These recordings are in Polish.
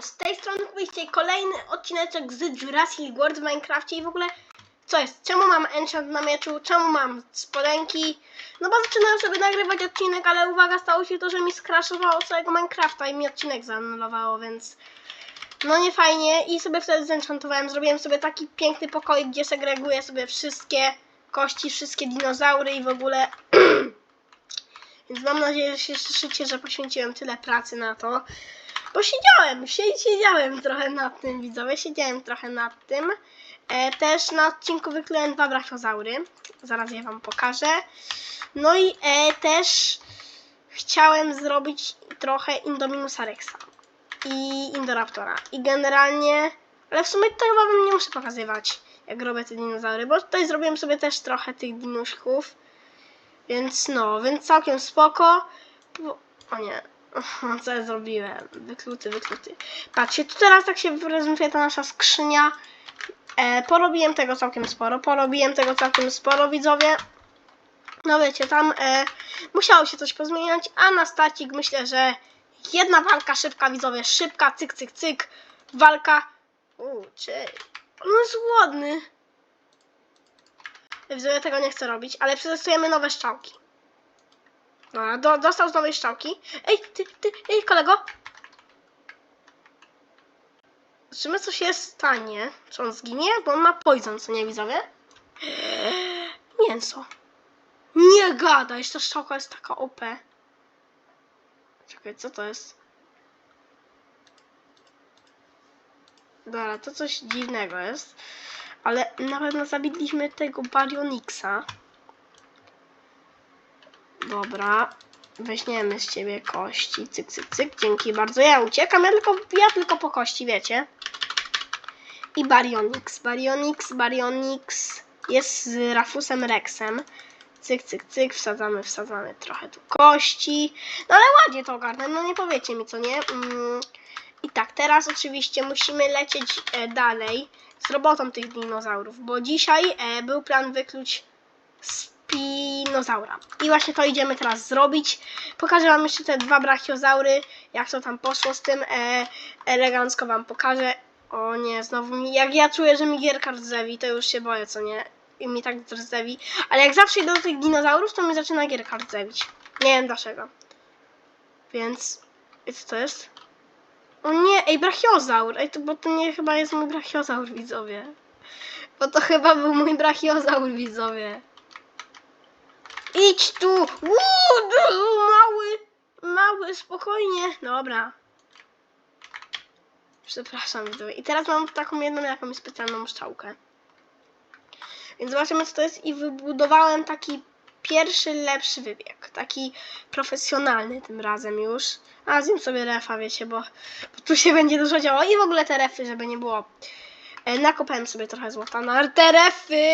Z tej strony oczywiście kolejny odcineczek z Jurassic World w Minecrafcie i w ogóle co jest? Czemu mam enchant na mieczu? Czemu mam spodenki? No bo zaczynałem sobie nagrywać odcinek, ale uwaga, stało się to, że mi skraszowało całego Minecrafta i mi odcinek zanulowało, więc no nie fajnie i sobie wtedy zenchantowałem, zrobiłem sobie taki piękny pokoik, gdzie segreguję sobie wszystkie kości, wszystkie dinozaury i w ogóle Więc mam nadzieję, że się cieszycie, że poświęciłem tyle pracy na to. Bo siedziałem, sie- siedziałem trochę nad tym, widzowie, siedziałem trochę nad tym. E, też na odcinku wykleiłem dwa brachiozaury. Zaraz je wam pokażę. No i e, też chciałem zrobić trochę Indominusa Rexa i Indoraptora. I generalnie, ale w sumie to chyba wam nie muszę pokazywać, jak robię te dinozaury, bo tutaj zrobiłem sobie też trochę tych dinuszków. Więc no, więc całkiem spoko. Po- O nie, co ja zrobiłem? Wykluty, wykluty. Patrzcie, tu teraz tak się prezentuje ta nasza skrzynia. E, porobiłem tego całkiem sporo, porobiłem tego całkiem sporo, widzowie. No wiecie, tam e, musiało się coś pozmieniać, a na stacik myślę, że jedna walka szybka, widzowie, szybka, cyk, cyk, cyk, walka. Uuu, czy... On jest ładny. Widzowie tego nie chcę robić, ale przetestujemy nowe szczałki. Dobra, do, dostał z nowej szczałki. Ej, ty, ty, ej, kolego! Czy my coś jest stanie? Czy on zginie? Bo on ma poison, co nie widzowie? Mięso. Nie gadaj, ta szczałka jest taka OP. Czekaj, co to jest? Dobra, to coś dziwnego jest. Ale na pewno zabiliśmy tego Baryonyxa. Dobra. Weźmiemy z ciebie kości. Cyk, cyk, cyk. Dzięki bardzo. Ja uciekam. Ja tylko, ja tylko po kości, wiecie. I Baryonyx. Baryonyx, Baryonyx jest z Rafusem Rexem. Cyk, cyk, cyk. Wsadzamy, wsadzamy trochę tu kości. No ale ładnie to ogarnę. No nie powiecie mi, co nie? Mm. I tak, teraz oczywiście musimy lecieć e, dalej z robotą tych dinozaurów, bo dzisiaj e, był plan wykluć spinozaura. I właśnie to idziemy teraz zrobić. Pokażę wam jeszcze te dwa brachiozaury, jak to tam poszło z tym. E, elegancko wam pokażę. O nie, znowu mi, jak ja czuję, że mi gierka rdzewi, to już się boję, co nie? I mi tak rdzewi. Ale jak zawsze idę do tych dinozaurów, to mi zaczyna gierka rdzewić. Nie wiem dlaczego. Więc, co to jest? O nie, ej, brachiozaur. Ej, to, bo to nie chyba jest mój brachiozaur, widzowie. Bo to chyba był mój brachiozaur, widzowie. Idź tu! Uuu, mały, mały, spokojnie. Dobra. Przepraszam. I teraz mam taką jedną jakąś specjalną szczałkę. Więc zobaczymy, co to jest. I wybudowałem taki pierwszy, lepszy wybieg. Taki profesjonalny tym razem już. A zjem sobie refa, wiecie, bo, bo tu się będzie dużo działo. I w ogóle te refy, żeby nie było. E, nakopałem sobie trochę złota na te refy.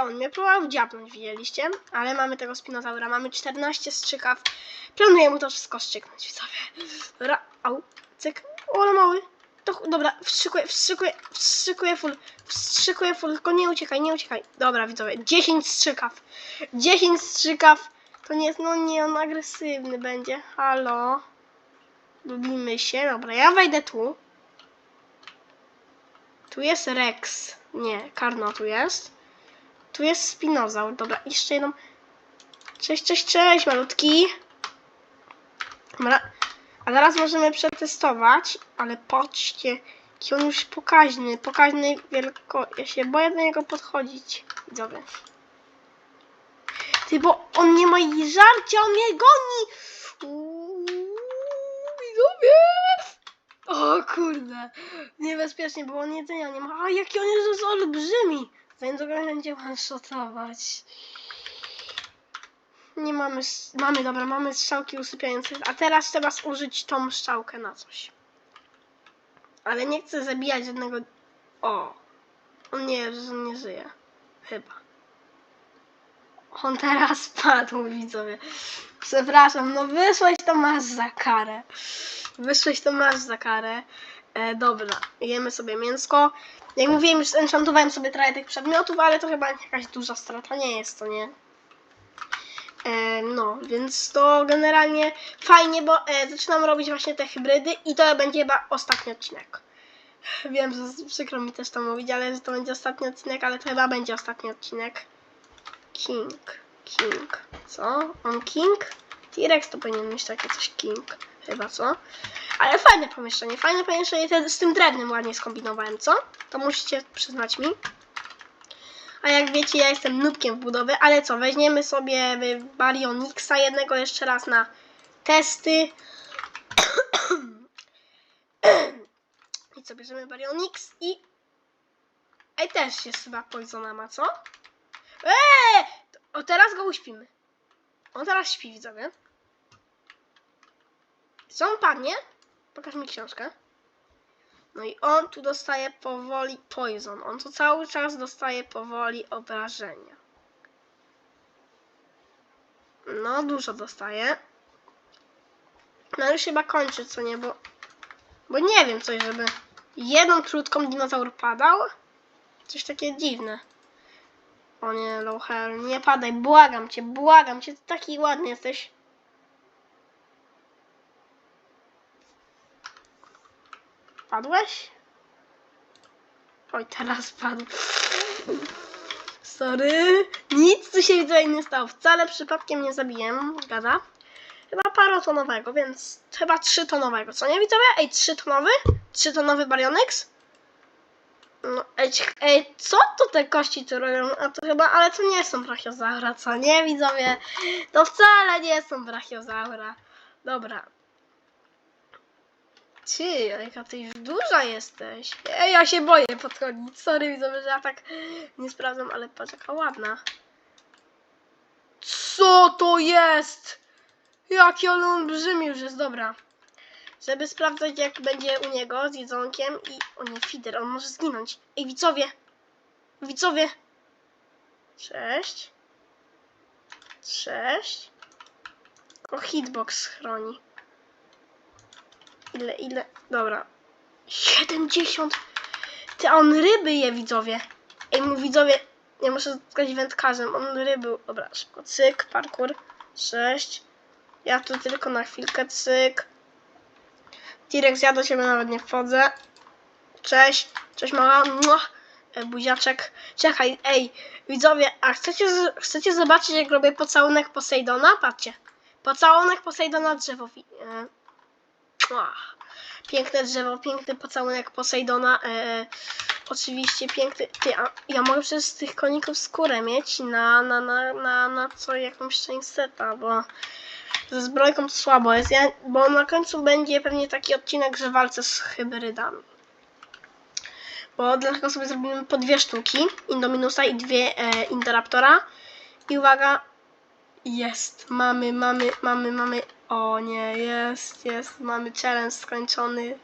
On mnie próbował dziabnąć, widzieliście? Ale mamy tego spinozaura. Mamy 14 strzykaw. Planuję mu to wszystko szczyknąć, widzowie. Dobra, au, cyk. O, ale mały. To, dobra, wstrzykuję, wstrzykuję, wstrzykuję full, wstrzykuję full, tylko nie uciekaj, nie uciekaj. Dobra, widzowie, 10 strzykaw. 10 strzykaw. To nie jest, no nie, on agresywny będzie. Halo. Lubimy się. Dobra, ja wejdę tu. Tu jest Rex. Nie, Karno tu jest. Tu jest Spinozaur. Dobra, jeszcze jedną. Cześć, cześć, cześć, malutki. Dobra. A zaraz możemy przetestować, ale patrzcie, jaki on już pokaźny, pokaźny wielko... Ja się boję do niego podchodzić, widzowie. Ty, bo on nie ma żarcia, on mnie goni! Uuu, widzowie! O kurde, niebezpiecznie, bo on jedzenia nie ma. A jaki on jest olbrzymi! Więc go będzie one-shotować. Nie mamy, mamy, dobra, mamy strzałki usypiające, a teraz trzeba użyć tą strzałkę na coś. Ale nie chcę zabijać żadnego... O! On nie, on nie żyje. Chyba. On teraz padł, widzowie. Przepraszam, no wyszłeś to masz za karę. Wyszłeś to masz za karę. E, dobra, jemy sobie mięsko. Jak mówiłem, już enchantowałem sobie trochę tych przedmiotów, ale to chyba jakaś duża strata nie jest, to nie? E, no, więc to generalnie fajnie, bo e, zaczynam robić właśnie te hybrydy i to będzie chyba ostatni odcinek. Wiem, że przykro mi też to mówić, ale że to będzie ostatni odcinek, ale to chyba będzie ostatni odcinek. King, King. Co? On King? T-Rex to powinien mieć takie coś King. Chyba, co? Ale fajne pomieszczenie, fajne pomieszczenie. Te- Z tym drewnem ładnie skombinowałem, co? To musicie przyznać mi. A jak wiecie, ja jestem nubkiem w budowie, ale co, weźmiemy sobie Baryonixa jednego jeszcze raz na testy. I co, bierzemy Baryonix i... Ej, też jest chyba Poisona ma, co? Eee! O, teraz go uśpimy. On teraz śpi, widzowie. Co on padnie? Pokaż mi książkę. No i on tu dostaje powoli poison. On tu cały czas dostaje powoli obrażenia. No, dużo dostaje. No już chyba kończy, co nie, bo... Bo nie wiem coś, żeby jedną krótką dinozaur padał. Coś takie dziwne. O nie, hair, nie padaj, błagam cię, błagam cię, ty taki ładny jesteś. Padłeś? Oj, teraz padł. Sorry. Nic tu się widzę nie stało. Wcale przypadkiem nie zabiłem. Gada. Chyba parotonowego, więc chyba trzytonowego. Co nie widzowie? Ej, trzytonowy? Trzytonowy Baryonyx? No, ej, ej, co to te kości tu robią? A to chyba, ale to nie są brachiozaura, co nie widzowie? To wcale nie są brachiozaura. Dobra. Ty, jaka ty już duża jesteś. Ej, ja się boję podchodzić. Sorry, widzowie, że ja tak nie sprawdzam, ale patrz jaka ładna. Co to jest? Jaki on olbrzymi już jest, dobra. Żeby sprawdzać jak będzie u niego z jedzonkiem i... O nie, fider, on może zginąć. Ej, widzowie! Widzowie! Cześć. Cześć. O, hitbox chroni. Ile, ile? Dobra. 70. Ty, on ryby je, widzowie. Ej, mu widzowie, nie muszę spotkać wędkarzem, on ryby. Dobra, szybko, cyk, parkour. 6. Ja tu tylko na chwilkę, cyk. T-Rex, ja do nawet nie wchodzę. Cześć, cześć mała. Mua. E, Buziaczek. Czekaj, ej, widzowie, a chcecie, chcecie zobaczyć jak robię pocałunek Posejdona? Patrzcie. Pocałunek Posejdona drzewo. wi- E, piękne drzewo, piękny pocałunek Posejdona. E, oczywiście piękny. Ty, a ja mogę przecież z tych koników skórę mieć na, na, na, na, na co jakąś część seta, bo ze zbrojką słabo jest. Ja, bo na końcu będzie pewnie taki odcinek, że walczę z hybrydami. Bo dlatego sobie zrobimy po dwie sztuki Indominusa i dwie e. I uwaga, jest, mamy, mamy, mamy, mamy. O nie, jest, jest, mamy challenge skończony.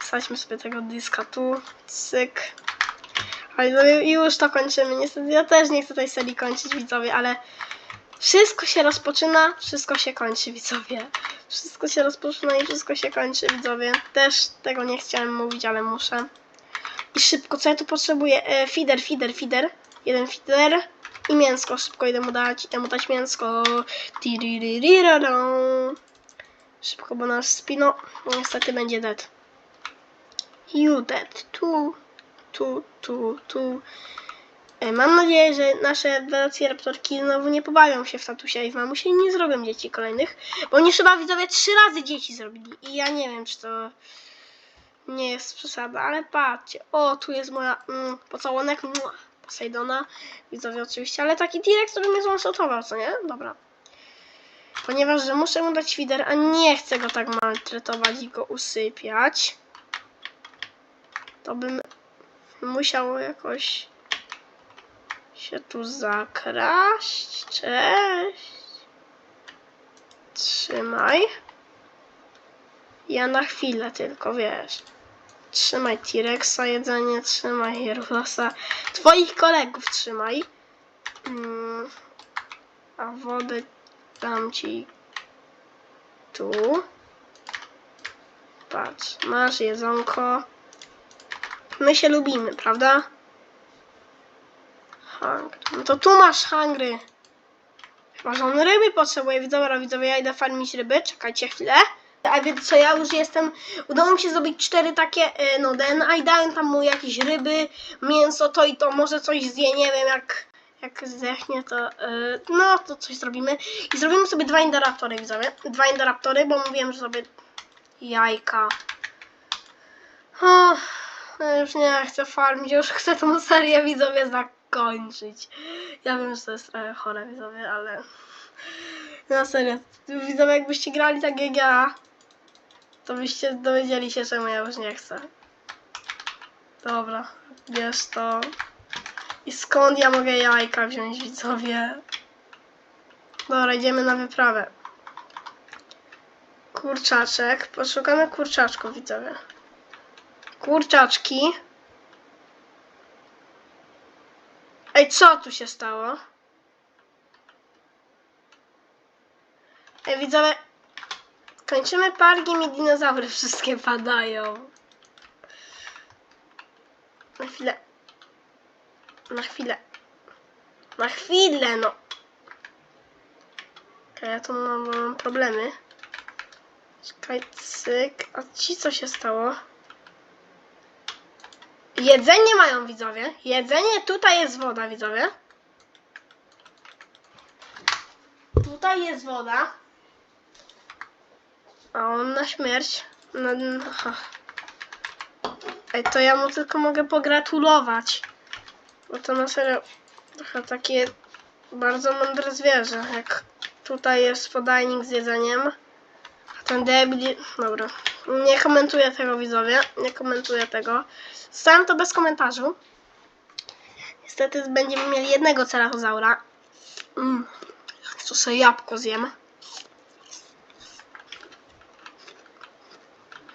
Wsadźmy sobie tego dyska tu, cyk. Ale no już to kończymy. Niestety ja też nie chcę tej serii kończyć, widzowie, ale wszystko się rozpoczyna, wszystko się kończy, widzowie. Wszystko się rozpoczyna i wszystko się kończy, widzowie. Też tego nie chciałem mówić, ale muszę. I szybko, co ja tu potrzebuję? E, feeder, feeder, feeder. Jeden feeder. I mięsko, szybko idę mu dać, idę mu dać mięsko. Szybko, bo nasz spino niestety będzie dead. You dead. Tu, tu, tu, tu. E, Mam nadzieję, że nasze velociraptorki znowu nie pobawią się w tatusia i w mamusie i nie zrobią dzieci kolejnych. Bo oni chyba widzowie trzy razy dzieci zrobili. I ja nie wiem, czy to nie jest przesada, ale patrzcie. O, tu jest moja mm, pocałunek. Mua, Posejdona. Widzowie oczywiście, ale taki T-Rex, który mnie zwanshotował, co nie? Dobra. Ponieważ, że muszę mu dać świder, a nie chcę go tak maltretować i go usypiać, to bym musiał jakoś się tu zakraść. Cześć. Trzymaj. Ja na chwilę tylko, wiesz. Trzymaj T-Rexa jedzenie, trzymaj Jerusa. Twoich kolegów trzymaj. Mm, a wodę dam ci tu. Patrz, masz jedzonko. My się lubimy, prawda? No to tu masz hungry. Może on ryby potrzebuje, widzowie, widzowie, ja idę farmić ryby, czekajcie chwilę. A więc co, ja już jestem, udało mi się zrobić cztery takie, e, no DNA i dałem tam mu jakieś ryby, mięso, to i to, może coś zje, nie wiem, jak, jak zdechnie, to, e, no, to coś zrobimy. I zrobimy sobie dwa Indoraptory, widzowie, dwa Indoraptory, bo mówiłem, że sobie jajka. O, ja już nie chcę farmić, już chcę tą serię, widzowie, zakończyć. Ja wiem, że to jest trochę chore, widzowie, ale... Na serio, widzowie, jakbyście grali tak jak ja, to byście dowiedzieli się, czemu ja już nie chcę. Dobra, bierz to. I skąd ja mogę jajka wziąć, widzowie? Dobra, idziemy na wyprawę. Kurczaczek. Poszukamy kurczaczków, widzowie. Kurczaczki. Ej, co tu się stało? Ej, widzowie, kończymy parki, mi dinozaury wszystkie padają. Na chwilę. Na chwilę. Na chwilę, no. Okej, ja tu mam, mam problemy. Czekaj, cyk. A ci co się stało? Jedzenie mają widzowie. Jedzenie, tutaj jest woda, widzowie. Tutaj jest woda. A on na śmierć. No. Ej, to ja mu tylko mogę pogratulować. Bo to na serio trochę takie bardzo mądre zwierzę. Jak tutaj jest podajnik z jedzeniem. Debil... Dobra. Nie komentuję tego widzowie. Nie komentuję tego. Zostawiam to bez komentarzu. Niestety będziemy mieli jednego cerachozaura. Mm. Tu sobie jabłko zjem.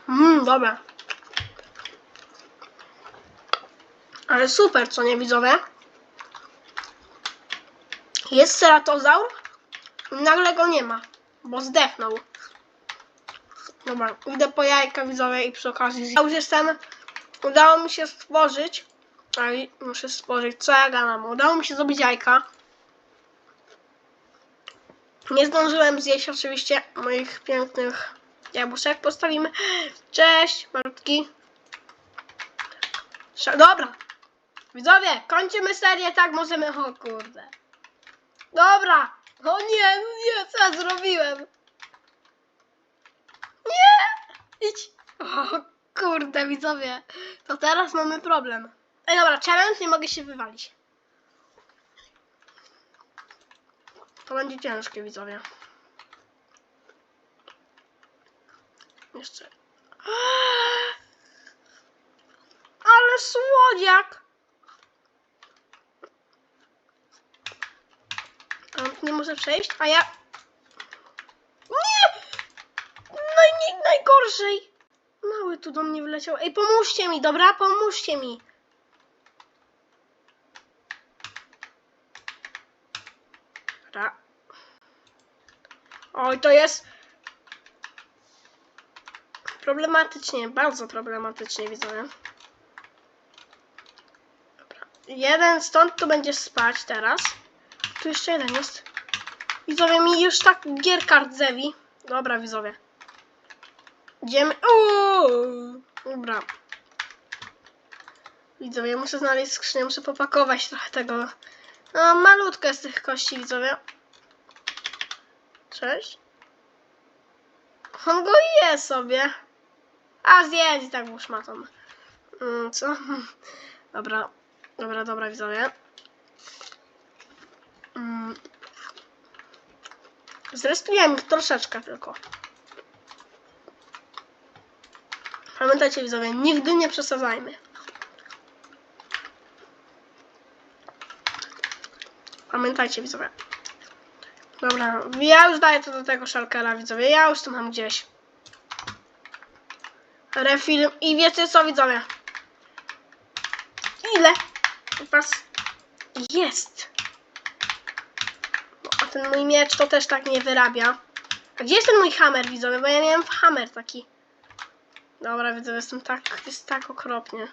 Mmm, dobra. Ale super, co nie widzowie? Jest ceratozaur i nagle go nie ma, bo zdechnął. Dobra, idę po jajka widzowie i przy okazji ja już jestem, udało mi się stworzyć, ale muszę stworzyć, co ja gadam, udało mi się zrobić jajka. Nie zdążyłem zjeść oczywiście moich pięknych jabłuszek. Postawimy. Cześć, malutki. Dobra. Widzowie, kończymy serię, tak możemy. O kurde. Dobra. O nie, no nie, co ja zrobiłem? Nie! Idź. O kurde, widzowie. To teraz mamy problem. Ej, dobra, challenge, nie mogę się wywalić. To będzie ciężkie, widzowie. Jeszcze. Ale słodziak! Nie może przejść, a ja... Nie! Naj, najgorzej! Mały tu do mnie wleciał. Ej, pomóżcie mi, dobra? Pomóżcie mi. Dobra. Oj, to jest problematycznie, bardzo problematycznie widzowie. Dobra. Jeden stąd tu będzie spać teraz. Tu jeszcze jeden jest. Widzowie mi już tak gierka rdzewi. Dobra widzowie. Idziemy. Uuu, dobra. Widzowie, muszę znaleźć skrzynię, muszę popakować trochę tego. No, malutko jest tych kości, widzowie. Cześć. On go je sobie. A zjedz i tak mu szmatą. Mm, co? Dobra, dobra, dobra, widzowie. Mm. Zrespiłem ich troszeczkę tylko. Pamiętajcie widzowie, nigdy nie przesadzajmy. Pamiętajcie widzowie. Dobra, ja już daję to do tego szalkera widzowie, ja już to mam gdzieś. Refilm i wiecie co widzowie? Ile was jest? No, a ten mój miecz to też tak nie wyrabia. A gdzie jest ten mój hammer widzowie? Bo ja miałem hammer taki. Dobra, widzowie, jestem tak, jest tak okropnie.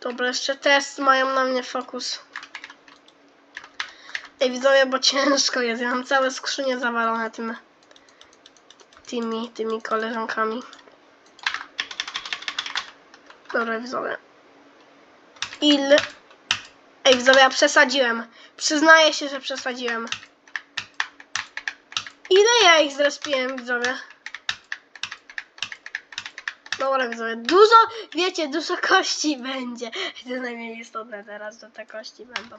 Dobra, jeszcze test mają na mnie fokus. Ej, widzowie, bo ciężko jest. Ja mam całe skrzynie zawalone tym, tymi, tymi koleżankami. Dobra, widzowie. Ile? Ej, widzowie, ja przesadziłem. Przyznaję się, że przesadziłem. Ile ja ich zrespiłem, widzowie? Dobra, widzowie, dużo, wiecie, dużo kości będzie. To najmniej istotne teraz, że te kości będą.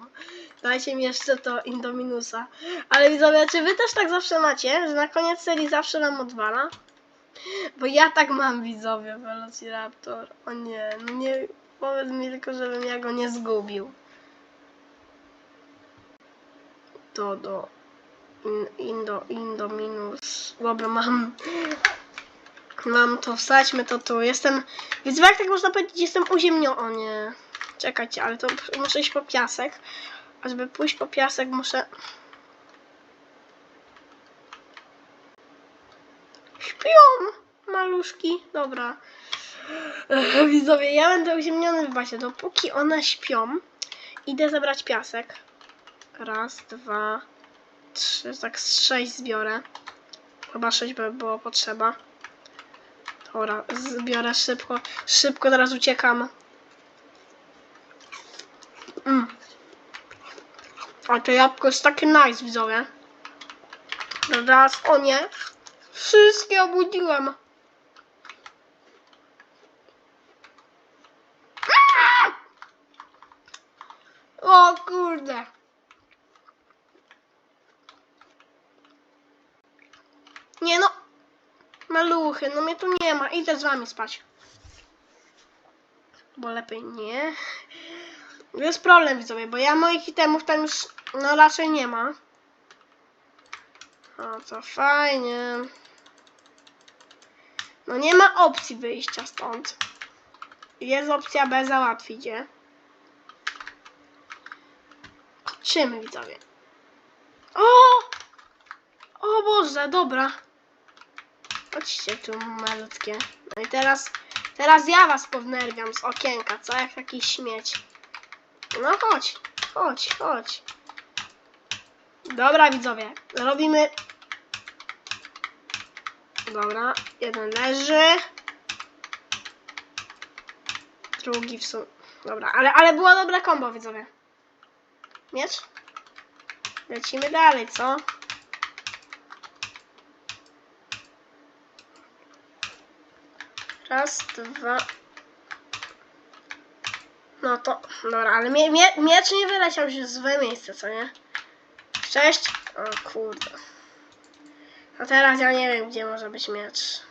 Dajcie mi jeszcze to Indominusa. Ale widzowie, czy wy też tak zawsze macie, że na koniec serii zawsze nam odwala? Bo ja tak mam, widzowie, Velociraptor. O nie, no nie, powiedz mi tylko, żebym ja go nie zgubił. To do in, Indo, Indominus. Dobra, mam. Mam to, wsadźmy to tu. Jestem, więc jak tak można powiedzieć, jestem uziemniony. Czekajcie, ale to muszę iść po piasek. A żeby pójść po piasek muszę... Śpią! Maluszki. Dobra. Widzowie, ja będę uziemniony w bazie. Dopóki one śpią, idę zebrać piasek. Raz, dwa, trzy, tak sześć zbiorę. Chyba sześć by było potrzeba. Dobra, zbiorę szybko. Szybko teraz uciekam. Mm. A to jabłko jest takie nice, widzowie. Teraz, o nie. Wszystkie obudziłem. O kurde. Nie no. Maluchy, no mnie tu nie ma. Idę z wami spać. Bo lepiej nie. Jest problem widzowie, bo ja moich itemów tam już no raczej nie ma. O, co fajnie. No nie ma opcji wyjścia stąd. Jest opcja B załatwić je. Koczymy widzowie. O! O Boże, dobra. Chodźcie tu malutkie. No i teraz, teraz ja was pownerwiam z okienka, co jak taki śmieć. No chodź, chodź, chodź. Dobra widzowie, robimy... Dobra, jeden leży. Drugi w sumie... Dobra, ale, ale było dobre kombo widzowie. Miecz? Lecimy dalej, co? Raz, dwa. No to, dobra, ale mie, mie, miecz nie wyleciał się z złe miejsce, co nie? Sześć. O kurde. A teraz ja nie wiem, gdzie może być miecz.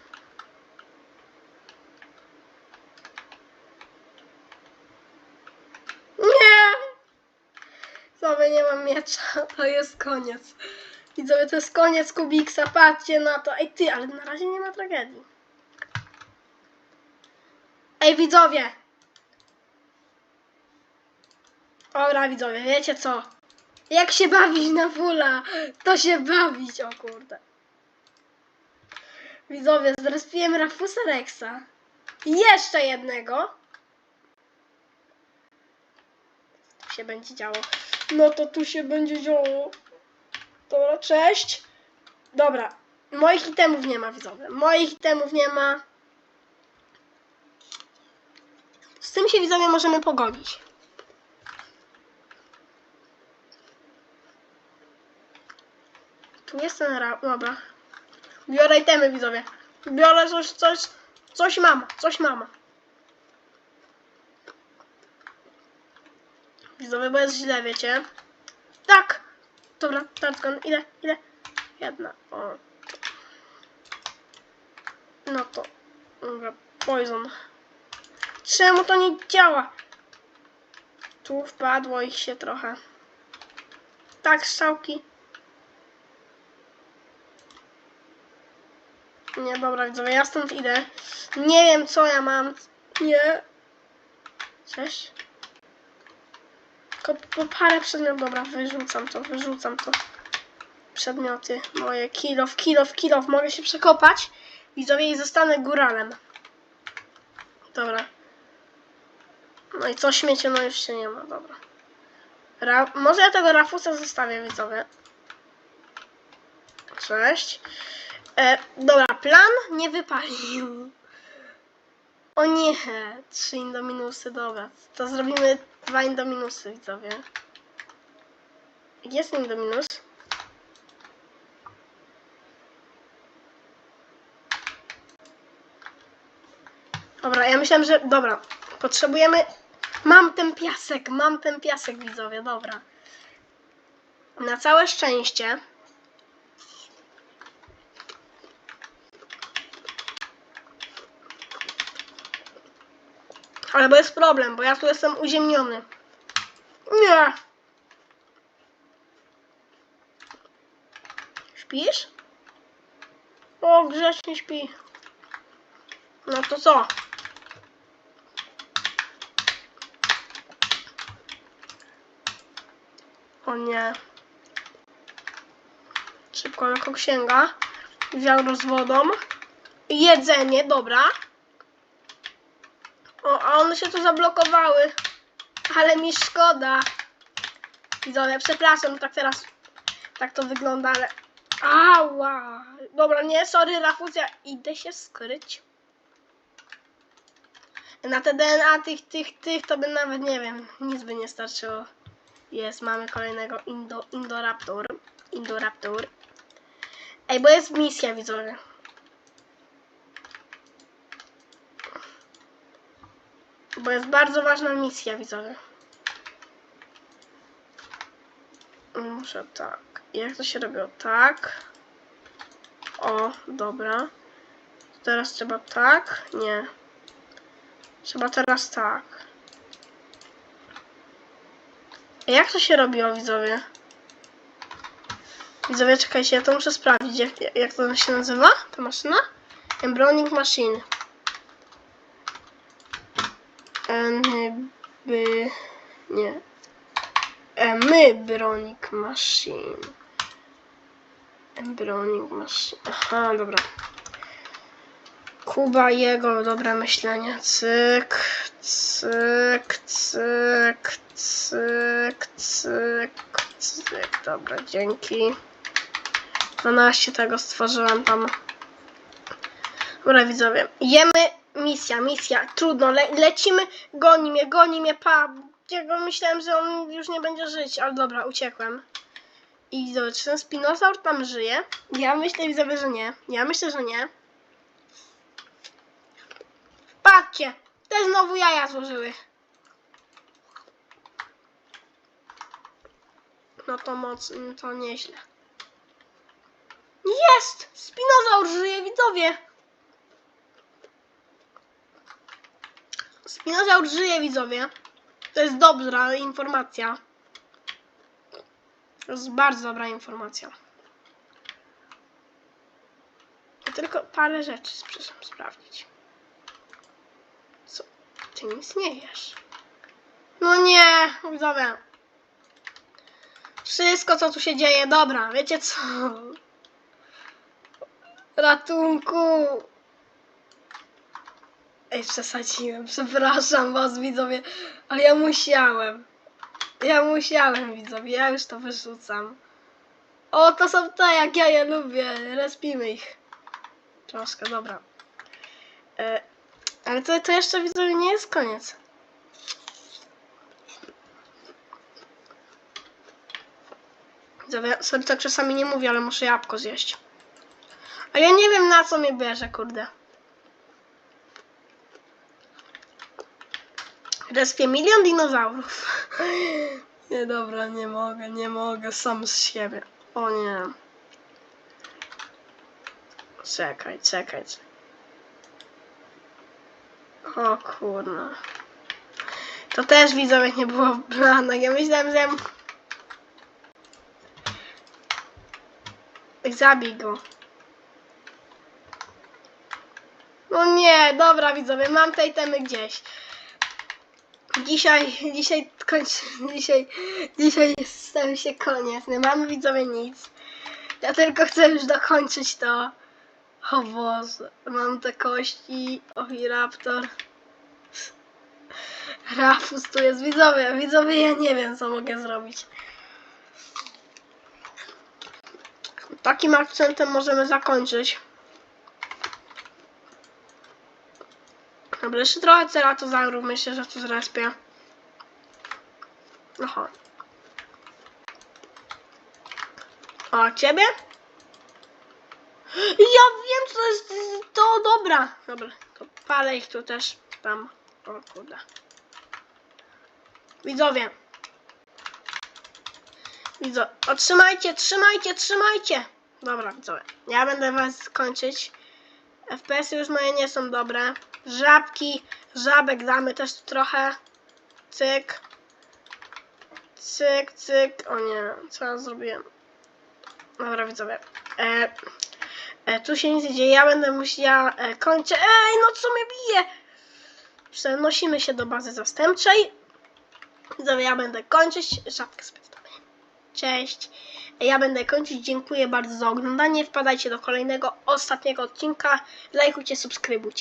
Nie! Sobie nie mam miecza, to jest koniec. Widzowie, to jest koniec Kubiksa, patrzcie na to. Ej ty, ale na razie nie ma tragedii. Ej widzowie! Dobra widzowie, wiecie co? Jak się bawić na fula, to się bawić, o kurde. Widzowie, zrespiłem Rafusa Rexa. Jeszcze jednego. Tu się będzie działo. No to tu się będzie działo. Dobra, cześć. Dobra, moich itemów nie ma, widzowie. Moich itemów nie ma. Z tym się widzowie możemy pogodzić. Tu jest ten ra... Dobra. Biorę itemy widzowie. Biorę coś, coś, coś mam, coś mam. Widzowie, bo jest źle, wiecie. Tak! Dobra, tatkan, ile, ile? Jedna. O. No to. Dobra, poison. Czemu to nie działa? Tu wpadło ich się trochę. Tak, strzałki. Nie, dobra, widzowie, ja stąd idę. Nie wiem, co ja mam. Nie. Cześć. Tylko po parę przedmiotów. Dobra, wyrzucam to, wyrzucam to. Przedmioty moje. Kilof, kilof, kilof. Mogę się przekopać. Widzowie, i zostanę góralem. Dobra. No i co śmiecie? No już się nie ma, dobra. Ra może ja tego Rafusa zostawię, widzowie. Cześć. E, dobra, plan nie wypalił. O nie, trzy indominusy, dobra. To zrobimy dwa indominusy, widzowie. Jest indominus. Dobra, ja myślałem, że... Dobra, potrzebujemy... Mam ten piasek, mam ten piasek, widzowie, dobra. Na całe szczęście... Ale bo jest problem, bo ja tu jestem uziemniony. Nie. Śpisz? O, grzecznie śpi. No to co? O nie. Szybko jako księga. Wiadro z wodą. Jedzenie, dobra. O, a one się tu zablokowały. Ale mi szkoda. Widzowie, przepraszam, tak teraz tak to wygląda, ale... Ała! Dobra, nie, sorry, Rafus, ja idę się skryć. Na te DNA tych, tych, tych, to by nawet, nie wiem, nic by nie starczyło. Jest, mamy kolejnego Indo, Indoraptor. Indoraptor. Ej, bo jest misja, widzowie. Bo jest bardzo ważna misja, widzowie. Muszę tak. Jak to się robiło? Tak. O, dobra. Teraz trzeba tak? Nie. Trzeba teraz tak. Jak to się robiło, widzowie? Widzowie, czekajcie, ja to muszę sprawdzić. Jak, jak to się nazywa? Ta maszyna? Embryonic Machine. Embry... Nie. Embryonic Machine. Embryonic Machine. Aha, dobra. Kuba jego dobre myślenie. Cyk, cyk, cyk, cyk, cyk, cyk. Dobra, dzięki. 12 tego stworzyłam tam. Dobra, widzowie. Jemy. Misja, misja. Trudno. Le lecimy. Goni mnie, goni mnie. Pa. Ja myślałem, że on już nie będzie żyć, ale dobra, uciekłem. I czy ten spinozaur tam żyje? Ja myślę, widzowie, że nie. Ja myślę, że nie. Patrzcie, te znowu jaja złożyły. No to moc, no to nieźle. Jest! Spinozaur żyje, widzowie! Spinozaur żyje, widzowie. To jest dobra informacja. To jest bardzo dobra informacja. Ja tylko parę rzeczy muszę sprawdzić. Ty nic nie jesz. No nie, widzowie. Wszystko, co tu się dzieje, dobra, wiecie co? Ratunku! Ej, przesadziłem, przepraszam was, widzowie, ale ja musiałem. Ja musiałem, widzowie, ja już to wyrzucam. O, to są te, jak ja je lubię, respimy ich. Troszkę, dobra. E, ale to, to jeszcze, widzowie, nie jest koniec. Widzowie, sobie tak czasami nie mówię, ale muszę jabłko zjeść. A ja nie wiem, na co mnie bierze, kurde. Respię milion dinozaurów. Nie, dobra, nie mogę, nie mogę, sam z siebie. O nie. Czekaj, czekaj. czekaj. O kurna. To też widzowie nie było w planach. Ja myślałem, że... Zabij go. No nie, dobra widzowie, mam tej temy gdzieś. Dzisiaj, dzisiaj kończy, dzisiaj, dzisiaj stały się koniec. Nie mamy widzowie nic. Ja tylko chcę już dokończyć to. O Boże, mam te kości, Oviraptor. Rafus tu jest widzowie. Widzowie, ja nie wiem, co mogę zrobić. Takim akcentem możemy zakończyć. Dobra, jeszcze trochę ceratozaurów myślę, że tu zrespię. Aha. O, a ciebie? Ja wiem, co jest to, dobra. Dobra, to palę ich tu też tam. O kurde. Widzowie. Widzo, otrzymajcie, trzymajcie, trzymajcie. Dobra, widzowie. Ja będę was kończyć. FPS -y już moje nie są dobre. Żabki, żabek damy też trochę. Cyk. Cyk, cyk. O nie, co ja zrobiłem? Dobra, widzowie. E, e, tu się nic nie dzieje. Ja będę musiała e, kończę. Ej, no co mnie bije? Przenosimy się do bazy zastępczej. Widzowie, ja będę kończyć. Sobie dodamy. Cześć. Ja będę kończyć. Dziękuję bardzo za oglądanie. Wpadajcie do kolejnego, ostatniego odcinka. Lajkujcie, subskrybujcie.